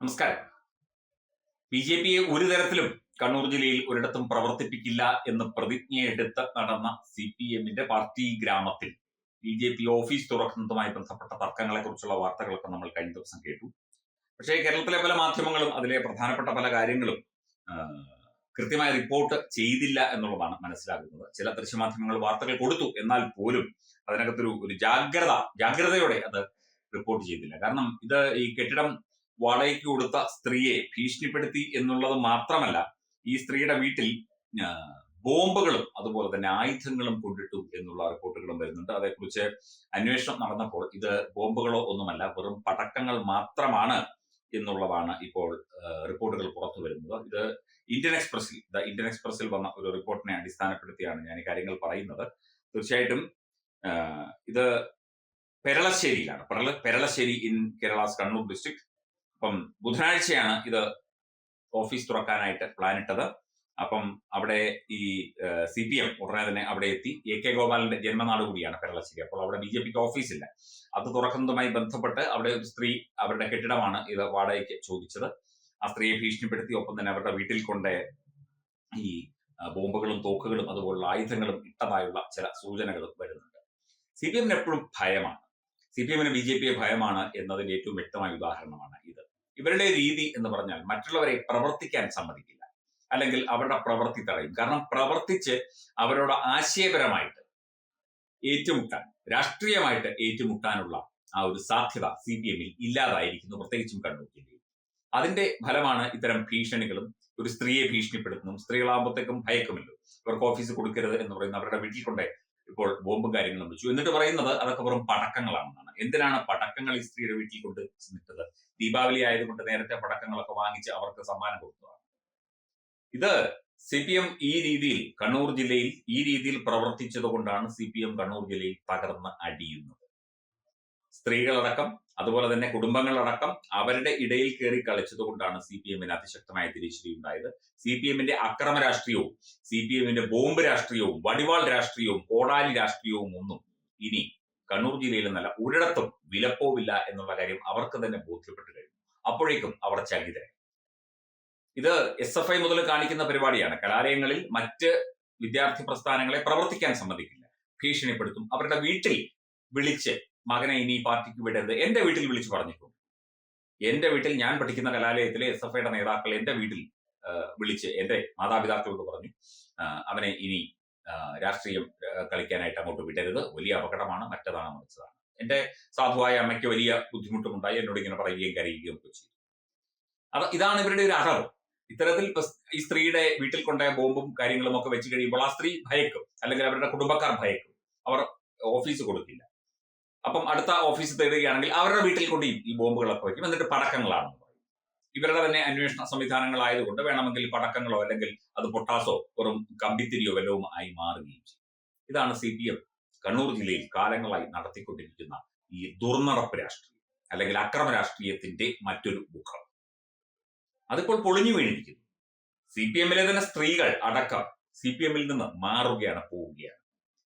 നമസ്കാരം. B J പിയെ ഒരു തരത്തിലും കണ്ണൂർ ജില്ലയിൽ ഒരിടത്തും പ്രവർത്തിപ്പിക്കില്ല എന്ന് പ്രതിജ്ഞയെടുത്ത് നടന്ന സി പി എമ്മിന്റെ പാർട്ടി ഗ്രാമത്തിൽ ബി ജെ പി ഓഫീസ് തുറക്കുന്നതുമായി ബന്ധപ്പെട്ട തർക്കങ്ങളെ കുറിച്ചുള്ള വാർത്തകളൊക്കെ നമ്മൾ കഴിഞ്ഞ ദിവസം കേട്ടു. പക്ഷേ കേരളത്തിലെ പല മാധ്യമങ്ങളും അതിലെ പ്രധാനപ്പെട്ട പല കാര്യങ്ങളും കൃത്യമായ റിപ്പോർട്ട് ചെയ്തില്ല എന്നുള്ളതാണ് മനസ്സിലാകുന്നത്. ചില ദൃശ്യമാധ്യമങ്ങൾ വാർത്തകൾ കൊടുത്തു. എന്നാൽ പോലും അതിനകത്തൊരു ഒരു ജാഗ്രത ജാഗ്രതയോടെ അത് റിപ്പോർട്ട് ചെയ്തില്ല. കാരണം ഇത് ഈ കെട്ടിടം വാടകയ്ക്ക് കൊടുത്ത സ്ത്രീയെ ഭീഷണിപ്പെടുത്തി എന്നുള്ളത് മാത്രമല്ല ഈ സ്ത്രീയുടെ വീട്ടിൽ ബോംബുകളും അതുപോലെ തന്നെ ആയുധങ്ങളും കൊണ്ടിട്ടു എന്നുള്ള റിപ്പോർട്ടുകളും വരുന്നുണ്ട്. അതേക്കുറിച്ച് അന്വേഷണം നടന്നപ്പോൾ ഇത് ബോംബുകളോ ഒന്നുമല്ല വെറും പടക്കങ്ങൾ മാത്രമാണ് എന്നുള്ളതാണ് ഇപ്പോൾ റിപ്പോർട്ടുകൾ പുറത്തു വരുന്നത്. ഇത് ഇന്ത്യൻ എക്സ്പ്രസിൽ ദ ഇന്ത്യൻ എക്സ്പ്രസിൽ വന്ന ഒരു റിപ്പോർട്ടിനെ അടിസ്ഥാനപ്പെടുത്തിയാണ് ഞാൻ ഈ കാര്യങ്ങൾ പറയുന്നത്. തീർച്ചയായിട്ടും ഇത് പെരളശ്ശേരിയിലാണ്. Peralassery in Kerala's Kannur district. അപ്പം ബുധനാഴ്ചയാണ് ഇത് ഓഫീസ് തുറക്കാനായിട്ട് പ്ലാൻ ഇട്ടത് അപ്പം അവിടെ ഈ സി പി എം ഉടനെ തന്നെ അവിടെ എത്തി. എ കെ ഗോപാലിന്റെ ജന്മനാട് കൂടിയാണ് പെരളശ്ശേരി അപ്പോൾ അവിടെ ബി ജെ പിക്ക് ഓഫീസില്ല. അത് തുറക്കുന്നതുമായി ബന്ധപ്പെട്ട് അവിടെ ഒരു സ്ത്രീ അവരുടെ കെട്ടിടമാണ് ഇത് വാടകയ്ക്ക് ചോദിച്ചത്. ആ സ്ത്രീയെ ഭീഷണിപ്പെടുത്തി ഒപ്പം തന്നെ അവരുടെ വീട്ടിൽ കൊണ്ട് ഈ ബോംബുകളും തോക്കുകളും അതുപോലുള്ള ആയുധങ്ങളും ഇട്ടതായുള്ള ചില സൂചനകളും വരുന്നുണ്ട്. സി പി എമ്മിന് എപ്പോഴും ഭയമാണ്. സി പി എമ്മിന് ബി ജെ പിയെ ഭയമാണ് എന്നതിന്റെ ഏറ്റവും വ്യക്തമായ ഉദാഹരണമാണ് ഇത്. ഇവരുടെ രീതി എന്ന് പറഞ്ഞാൽ മറ്റുള്ളവരെ പ്രവർത്തിക്കാൻ സമ്മതിക്കില്ല. അല്ലെങ്കിൽ അവരുടെ പ്രവൃത്തി തടയും. കാരണം പ്രവർത്തിച്ച് അവരോട് ആശയപരമായിട്ട് ഏറ്റുമുട്ടാൻ രാഷ്ട്രീയമായിട്ട് ഏറ്റുമുട്ടാനുള്ള ആ ഒരു സാധ്യത സി പി എമ്മിൽ ഇല്ലാതായിരിക്കുന്നു. പ്രത്യേകിച്ചും കണ്ണൂർ ജില്ലയിൽ. അതിന്റെ ഫലമാണ് ഇത്തരം ഭീഷണികളും ഒരു സ്ത്രീയെ ഭീഷണിപ്പെടുത്തുന്നതും സ്ത്രീകളാകുമ്പോഴത്തേക്കും ഭയക്കുമല്ലോ. ഇവർക്ക് ഓഫീസ് കൊടുക്കരുത് എന്ന് പറയുന്ന അവരുടെ വീട്ടിൽ കൊണ്ടേ ഇപ്പോൾ ബോംബും കാര്യങ്ങളും വെച്ചു. എന്നിട്ട് പറയുന്നത് അതൊക്കെ വെറും പടക്കങ്ങളാണെന്നാണ്. എന്തിനാണ് പടക്കങ്ങൾ ഈ സ്ത്രീയുടെ വീട്ടിൽ കൊണ്ട് നിട്ടത് ദീപാവലി ആയതുകൊണ്ട് നേരത്തെ പടക്കങ്ങളൊക്കെ വാങ്ങിച്ച് അവർക്ക് സമ്മാനം കൊടുത്തതാണ്. ഇത് സി പി എം ഈ രീതിയിൽ കണ്ണൂർ ജില്ലയിൽ ഈ രീതിയിൽ പ്രവർത്തിച്ചത് കൊണ്ടാണ് സി പി എം കണ്ണൂർ ജില്ലയിൽ തകർന്ന് അടിയുന്നത്. സ്ത്രീകളടക്കം അതുപോലെ തന്നെ കുടുംബങ്ങളടക്കം അവരുടെ ഇടയിൽ കയറി കളിച്ചത് കൊണ്ടാണ് സി പി എമ്മിന് അതിശക്തമായ തിരിച്ചടി ഉണ്ടായത്. സി പി എമ്മിന്റെ അക്രമ രാഷ്ട്രീയവും സി പി എമ്മിന്റെ ബോംബ് രാഷ്ട്രീയവും വടിവാൾ രാഷ്ട്രീയവും കോടാലി രാഷ്ട്രീയവും ഒന്നും ഇനി കണ്ണൂർ ജില്ലയിൽ നല്ല ഒരിടത്തും വിലപ്പോവില്ല എന്നുള്ള കാര്യം അവർക്ക് തന്നെ ബോധ്യപ്പെട്ടു കഴിഞ്ഞു. അപ്പോഴേക്കും അവർ ചകിതരായി ഇത് എസ് എഫ് ഐ മുതൽ കാണിക്കുന്ന പരിപാടിയാണ്. കലാലയങ്ങളിൽ മറ്റ് വിദ്യാർത്ഥി പ്രസ്ഥാനങ്ങളെ പ്രവർത്തിക്കാൻ സമ്മതിക്കില്ല. ഭീഷണിപ്പെടുത്തും. അവരുടെ വീട്ടിൽ വിളിച്ച് മകനെ ഇനി പാർട്ടിക്ക് വിടരുത്. എന്റെ വീട്ടിൽ വിളിച്ച് പറഞ്ഞിട്ടുണ്ട്. എന്റെ വീട്ടിൽ ഞാൻ പഠിക്കുന്ന കലാലയത്തിലെ എസ് എഫ് ഐയുടെ നേതാക്കൾ എന്റെ വീട്ടിൽ വിളിച്ച് എന്റെ മാതാപിതാക്കളോട് പറഞ്ഞു അവനെ ഇനി രാഷ്ട്രീയം കളിക്കാനായിട്ട് അങ്ങോട്ട് വിടരുത്. വലിയ അപകടമാണ് മറ്റതാണ് മറിച്ചതാണ്. എന്റെ സാധുവായ അമ്മയ്ക്ക് വലിയ ബുദ്ധിമുട്ടുമുണ്ടായി. എന്നോട് ഇങ്ങനെ പറയുകയും കരയുകയും ഒക്കെ ചെയ്തു. അത് ഇതാണ് ഇവരുടെ ഒരു അറവ് ഇത്തരത്തിൽ ഈ സ്ത്രീയുടെ വീട്ടിൽ കൊണ്ടുപോയ ബോംബും കാര്യങ്ങളും ഒക്കെ വെച്ച് കഴിയുമ്പോൾ ആ സ്ത്രീ ഭയക്കും. അല്ലെങ്കിൽ അവരുടെ കുടുംബക്കാർ ഭയക്കും. അവർ ഓഫീസ് കൊടുക്കില്ല. അപ്പം അടുത്ത ഓഫീസ് തേടുകയാണെങ്കിൽ അവരുടെ വീട്ടിൽ കൊണ്ട് ഈ- ബോംബുകളൊക്കെ വയ്ക്കും എന്നിട്ട് പടക്കങ്ങളാണെന്ന് പറയും ഇവരുടെ തന്നെ അന്വേഷണ സംവിധാനങ്ങളായതുകൊണ്ട് വേണമെങ്കിൽ പടക്കങ്ങളോ അല്ലെങ്കിൽ അത് പൊട്ടാസോ വെറും കമ്പിത്തിരിയോ വല്ലതും ആയി മാറുകയും ചെയ്യും. ഇതാണ് സി പി എം കണ്ണൂർ ജില്ലയിൽ കാലങ്ങളായി നടത്തിക്കൊണ്ടിരിക്കുന്ന ഈ ദുർനടപ്പ് രാഷ്ട്രീയം അല്ലെങ്കിൽ അക്രമ രാഷ്ട്രീയത്തിന്റെ മറ്റൊരു മുഖം. അതിപ്പോൾ പൊളിഞ്ഞു വീണിരിക്കുന്നു. സി പി എമ്മിലെ തന്നെ സ്ത്രീകൾ അടക്കം സി പി എമ്മിൽ നിന്ന് മാറുകയാണ് പോവുകയാണ്.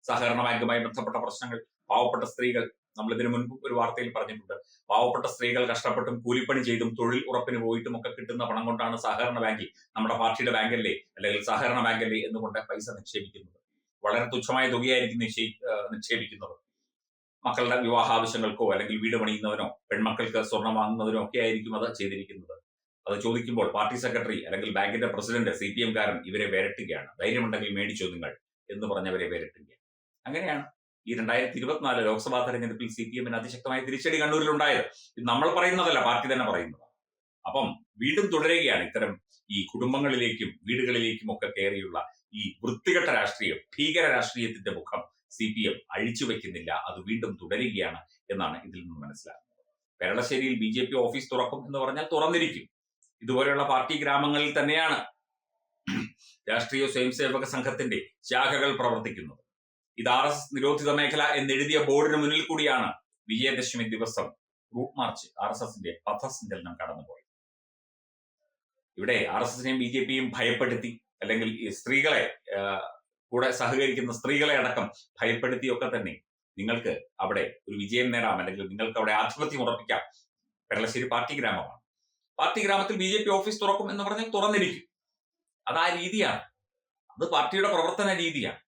സഹകരണ ബാങ്കുമായി ബന്ധപ്പെട്ട പ്രശ്നങ്ങൾ പാവപ്പെട്ട സ്ത്രീകൾ നമ്മൾ ഇതിനു മുൻപ് ഒരു വാർത്തയിൽ പറഞ്ഞിട്ടുണ്ട്. പാവപ്പെട്ട സ്ത്രീകൾ കഷ്ടപ്പെട്ടും കൂലിപ്പണി ചെയ്തും തൊഴിൽ ഉറപ്പിന് പോയിട്ടും ഒക്കെ കിട്ടുന്ന പണം കൊണ്ടാണ് സഹകരണ ബാങ്കിൽ നമ്മുടെ പാർട്ടിയുടെ ബാങ്കല്ലേ? അല്ലെങ്കിൽ സഹകരണ ബാങ്കല്ലേ എന്നുകൊണ്ട് പൈസ നിക്ഷേപിക്കുന്നത്. വളരെ തുച്ഛമായ തുകയായിരിക്കും നിക്ഷേ നിക്ഷേപിക്കുന്നത്. മക്കളുടെ വിവാഹ ആവശ്യങ്ങൾക്കോ അല്ലെങ്കിൽ വീട് പണിയുന്നതിനോ പെൺമക്കൾക്ക് സ്വർണം വാങ്ങുന്നതിനോ ഒക്കെ ആയിരിക്കും അത് ചെയ്തിരിക്കുന്നത്. അത് ചോദിക്കുമ്പോൾ പാർട്ടി സെക്രട്ടറി അല്ലെങ്കിൽ ബാങ്കിന്റെ പ്രസിഡന്റ് സി പി എംകാരൻ ഇവരെ വേരട്ടുകയാണ്. ധൈര്യമുണ്ടെങ്കിൽ മേടിച്ചോ നിങ്ങൾ എന്ന് പറഞ്ഞവരെ വേരട്ടുകയാണ്. അങ്ങനെയാണ് ഈ രണ്ടായിരത്തി ഇരുപത്തിനാല് ലോക്സഭാ തെരഞ്ഞെടുപ്പിൽ സി പി എമ്മിന് അതിശക്തമായ തിരിച്ചടി കണ്ണൂരിൽ ഉണ്ടായത് ഇത് നമ്മൾ പറയുന്നതല്ല പാർട്ടി തന്നെ പറയുന്നത്. അപ്പം വീണ്ടും തുടരുകയാണ് ഇത്തരം ഈ കുടുംബങ്ങളിലേക്കും വീടുകളിലേക്കും ഒക്കെ കയറിയുള്ള ഈ വൃത്തികെട്ട രാഷ്ട്രീയം ഭീകര രാഷ്ട്രീയത്തിന്റെ മുഖം സി പി എം അഴിച്ചു വെക്കുന്നില്ല. അത് വീണ്ടും തുടരുകയാണ് എന്നാണ് ഇതിൽ നിന്ന് മനസ്സിലാക്കുന്നത് കേരളശ്ശേരിയിൽ ബി ജെ പി ഓഫീസ് തുറക്കും എന്ന് പറഞ്ഞാൽ തുറന്നിരിക്കും. ഇതുപോലെയുള്ള പാർട്ടി ഗ്രാമങ്ങളിൽ തന്നെയാണ് രാഷ്ട്രീയ സ്വയംസേവക സംഘത്തിന്റെ ശാഖകൾ പ്രവർത്തിക്കുന്നത്. ഇത് ആർ എസ് നിരോധിത മേഖല എന്നെഴുതിയ ബോർഡിന് മുന്നിൽ കൂടിയാണ് വിജയദശമി ദിവസം റൂട്ട് മാർച്ച് ആർ എസ് എസിന്റെ പഥസഞ്ചലനം കടന്നുപോയത്. ഇവിടെ ആർ എസ് എസിനെയും ബി ജെ പിയും ഭയപ്പെടുത്തി അല്ലെങ്കിൽ ഈ സ്ത്രീകളെ കൂടെ സഹകരിക്കുന്ന സ്ത്രീകളെ അടക്കം ഭയപ്പെടുത്തിയൊക്കെ തന്നെ നിങ്ങൾക്ക് അവിടെ ഒരു വിജയം നേടാം അല്ലെങ്കിൽ നിങ്ങൾക്ക് അവിടെ ആധിപത്യം ഉറപ്പിക്കാം. പെരളശ്ശേരി പാർട്ടി ഗ്രാമമാണ്. പാർട്ടി ഗ്രാമത്തിൽ ബി ജെ പി ഓഫീസ് തുറക്കും എന്ന് പറഞ്ഞാൽ തുറന്നിരിക്കും. അത് ആ രീതിയാണ്. അത് പാർട്ടിയുടെ പ്രവർത്തന രീതിയാണ്.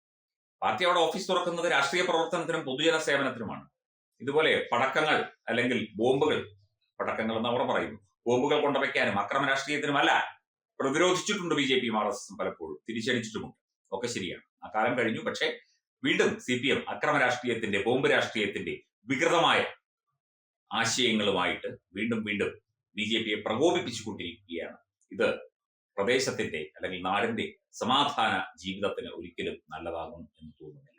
പാർട്ടി അവിടെ ഓഫീസ് തുറക്കുന്നത് രാഷ്ട്രീയ പ്രവർത്തനത്തിനും പൊതുജന സേവനത്തിനുമാണ്. ഇതുപോലെ പടക്കങ്ങൾ അല്ലെങ്കിൽ ബോംബുകൾ പടക്കങ്ങൾ എന്ന് അവർ പറയുന്നു. ബോംബുകൾ കൊണ്ടുവയ്ക്കാനും അക്രമ രാഷ്ട്രീയത്തിനുമല്ല പ്രതിരോധിച്ചിട്ടുണ്ട് ബി ജെ പിയും ആർ എസ് എസും പലപ്പോഴും തിരിച്ചടിച്ചിട്ടുമുണ്ട്. ഒക്കെ ശരിയാണ്. ആ കാലം കഴിഞ്ഞു. പക്ഷേ വീണ്ടും സി പി എം അക്രമ രാഷ്ട്രീയത്തിന്റെ ബോംബ് രാഷ്ട്രീയത്തിന്റെ വികൃതമായ ആശയങ്ങളുമായിട്ട് വീണ്ടും വീണ്ടും ബി ജെ പിയെ പ്രകോപിപ്പിച്ചുകൊണ്ടിരിക്കുകയാണ്. ഇത് പ്രദേശത്തിന്റെ അല്ലെങ്കിൽ നാടിന്റെ സമാധാന ജീവിതത്തിന് ഒരിക്കലും നല്ലതാകും എന്ന് തോന്നുന്നു.